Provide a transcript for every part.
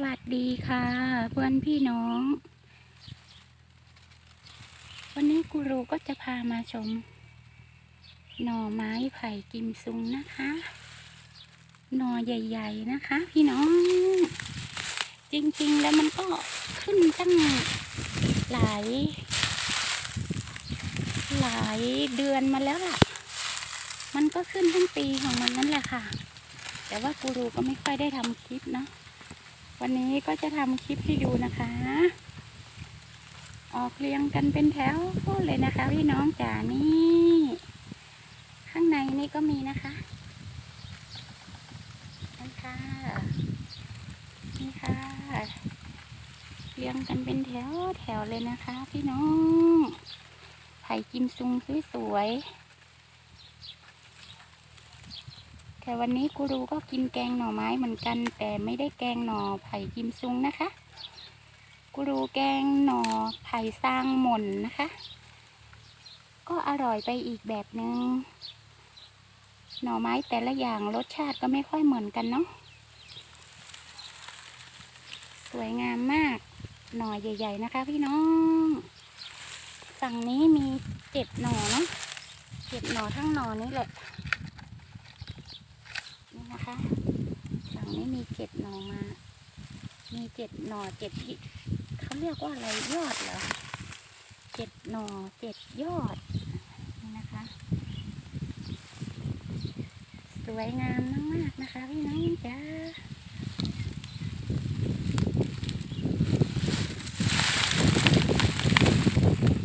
วัสดีค่ะ เพื่อนพี่น้อง วันนี้กูรูก็จะพามาชม หน่อไม้ไผ่กิมซุงนะคะ หน่อใหญ่ ๆ นะคะ พี่น้อง จริงๆแล้วมันก็ขึ้นตั้งหลาย หลายเดือนมาแล้วล่ะ มันก็ขึ้นทั้งปีของมันนั่นแหละค่ะ แต่ว่ากูรูก็ไม่ค่อยได้ทำคลิปเนาะ วันนี้ก็จะทำคลิปให้ดูนะคะ ออกเรียงกันเป็นแถวเลยนะคะพี่น้องจ๋านี่ข้างในนี่ก็มีนะคะนั่ค่ะนี่ค่ะเรียงกันเป็นแถวแถวเลยนะคะ พี่น้องไผ่กิมซุงสวยๆ แต่วันนี้กูรูก็กินแกงหน่อไม้เหมือนกัน แต่ไม่ได้แกงหน่อไผ่กิมซุงนะคะ กูรูแกงหน่อไผ่ซางหม่นนะคะ ก็อร่อยไปอีกแบบนึง หน่อไม้แต่ละอย่างรสชาติก็ไม่ค่อยเหมือนกันเนาะ สวยงามมาก หน่อใหญ่ ๆ นะคะพี่น้อง ฝั่งนี้มีเจ็ดหน่อเนาะเจ็ดหน่อทั้งหน่อนี้แหละ นะคะฝั่งนี้มีเจ็ดหน่อมา มีเจ็ดหน่อเจ็ดที่เขาเรียกว่าอะไรยอดเหรอเจ็ดหน่อเจ็ดยอดนี่นะคะ สวยงามมากๆนะคะพี่น้องจ้า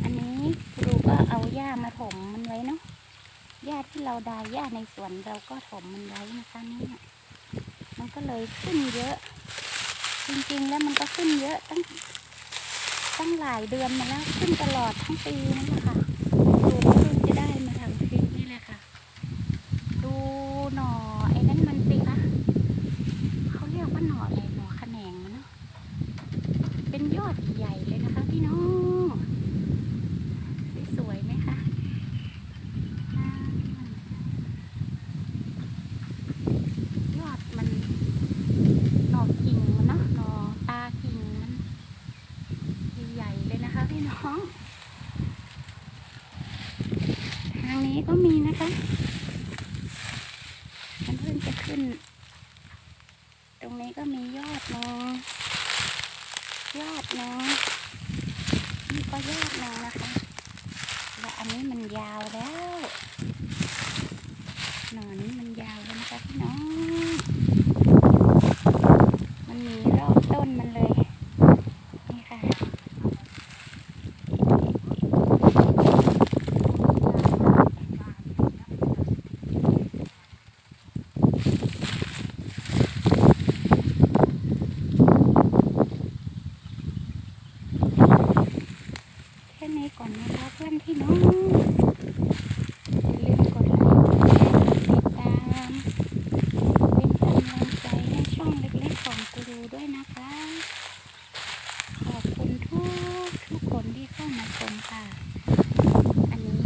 อันนี้ครูก็เอาหญ้ามาถมมันไว้เนาะ หญ้าที่เราดายหญ้าในสวนเราก็ถมมันไว้นะคะเนี่ยมันก็เลยขึ้นเยอะ จริงๆแล้วมันก็ขึ้นเยอะตั้งตั้งหลายเดือนมาแล้วขึ้นตลอดทั้งปีนั่นแหละค่ะดูก็เพิ่งจะได้มาทำคลิปนี่แหละค่ะ ดูหน่อไอ้นั่นมันสิคะเขาเรียกว่าหน่ออะไรหน่อขะแหนงมันเนาะเป็นยอดใหญ่เลยนะคะ พี่น้องสวยๆไหมคะ ยอดมันหน่อกิ่งมันเนาะหน่อตากิ่งมันใหญ่ๆเลยนะคะพี่น้อง ทางนี้ก็มีนะคะมันเพิ่งจะขึ้น ตรงนี้ก็มียอดหนงยอดหนงนี่ก็ยอดหนงนะคะ และอันนี้มันยาวแล้ว หน่อนี้มันยาวแล้วนะคะพี่น้อง มันมีรอบต้นมันเลย นี่ค่ะ แค่นี้ก่อนนะคะเพื่อนพี่น้อง อย่าลืมกดไลค์กดแชร์กดติดตาม เป็นกำลังใจให้ช่องเล็กๆของกูรูด้วยนะคะ ขอบคุณทุก นที่เข้ามาชมค่ะ อันนี้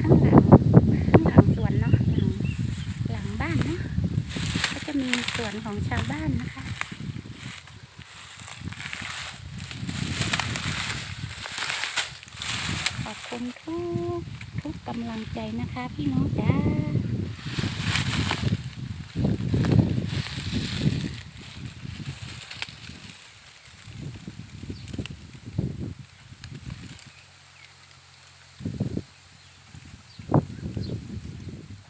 ข้างหลังข้างหลังสวนเนาะหลังหลังบ้านเนาะก็จะมีสวนของชาวบ้านนะคะ ขอบคุณทุกทุกกำลังใจนะคะ พี่น้องจ้า